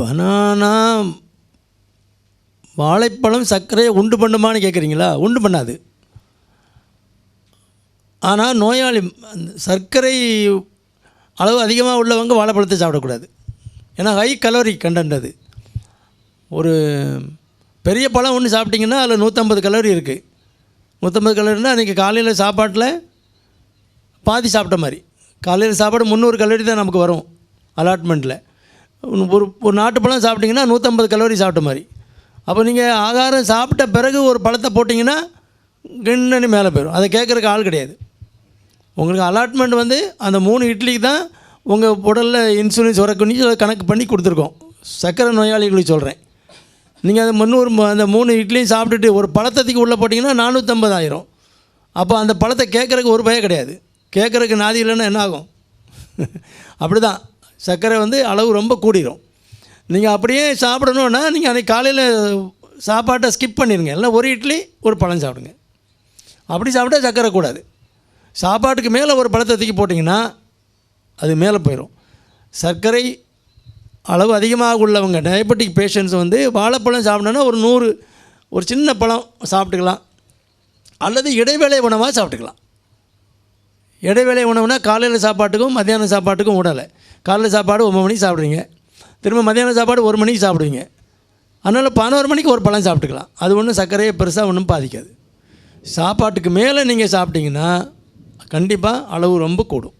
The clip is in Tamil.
பனானா வாழைப்பழம் சர்க்கரையை உண்டு பண்ணுமான்னு கேட்குறீங்களா? உண்டு பண்ணாது. ஆனால் நோயாளி அந்த சர்க்கரை அளவு அதிகமாக உள்ளவங்க வாழைப்பழத்தை சாப்பிடக்கூடாது. ஏன்னா ஹை கலோரி கண்டென்ட் அது. ஒரு பெரிய பழம் ஒன்று சாப்பிட்டிங்கன்னா அதில் நூற்றம்பது கலோரி இருக்குது நூற்றம்பது கலோரினா அன்றைக்கி காலையில் சாப்பாட்டில் பாதி சாப்பிட்ட மாதிரி. காலையில் சாப்பாடு முந்நூறு கலோரி தான் நமக்கு வரும். அலாட்மெண்ட்டில் ஒரு ஒரு நாட்டு பழம் சாப்பிட்டிங்கன்னா நூற்றம்பது கலோரி சாப்பிட்ட மாதிரி. அப்போ நீங்கள் ஆகாரம் சாப்பிட்ட பிறகு ஒரு பழத்தை போட்டிங்கன்னா கிண்ணனி மேலே போயிடும். அதை கேட்குறக்கு ஆள் கிடையாது. உங்களுக்கு அலாட்மெண்ட் வந்து அந்த மூணு இட்லிக்கு தான் உங்கள் உடலில் இன்சுலின்ஸ் சுரக்கணி அதை கணக்கு பண்ணி கொடுத்துருக்கோம். சர்க்கரை நோயாளிகளுக்கு சொல்கிறேன் நீங்கள் அந்த முந்நூறு அந்த மூணு இட்லியும் சாப்பிட்டுட்டு ஒரு பழத்தத்துக்கு உள்ளே போட்டிங்கன்னா நானூற்றம்பது ஆயிரும் அப்போ அந்த பழத்தை கேட்குறக்கு ஒரு பயம் கிடையாது. கேட்குறக்கு நாதி இல்லைன்னா என்ன ஆகும்? அப்படி தான் சர்க்கரை வந்து அளவு ரொம்ப கூடிரும். நீங்கள் அப்படியே சாப்பிடணுன்னா நீங்கள் அன்றைக்கி காலையில் சாப்பாட்டை ஸ்கிப் பண்ணிடுங்க. இல்லை ஒரு இட்லி ஒரு பழம் சாப்பிடுங்க. அப்படி சாப்பிட்டா சர்க்கரை கூடாது. சாப்பாட்டுக்கு மேலே ஒரு பழத்தை தூக்கி போட்டிங்கன்னா அது மேலே போயிடும் சர்க்கரை அளவு அதிகமாக உள்ளவங்க டயபெட்டிக் பேஷண்ட்ஸ் வந்து வாழைப்பழம் சாப்பிடணுன்னா ஒரு நூறு ஒரு சின்ன பழம் சாப்பிட்டுக்கலாம். அல்லது இடைவேளை உணவாக சாப்பிட்டுக்கலாம். இடைவேளை உணவுனா காலையில் சாப்பாட்டுக்கும் மத்தியானம் சாப்பாட்டுக்கும் விடலை காலையில் சாப்பாடு ஒம்பது மணிக்கு சாப்பிடுவீங்க. திரும்ப மத்தியானம் சாப்பாடு ஒரு மணிக்கு சாப்பிடுவீங்க. அதனால் பதினோரு மணிக்கு ஒரு பழம் சாப்பிட்டுக்கலாம். அது ஒன்றும் சர்க்கரையை பெருசாக ஒன்றும் பாதிக்காது. சாப்பாட்டுக்கு மேலே நீங்கள் சாப்பிட்டீங்கன்னா கண்டிப்பாக அளவு ரொம்ப கூடும்.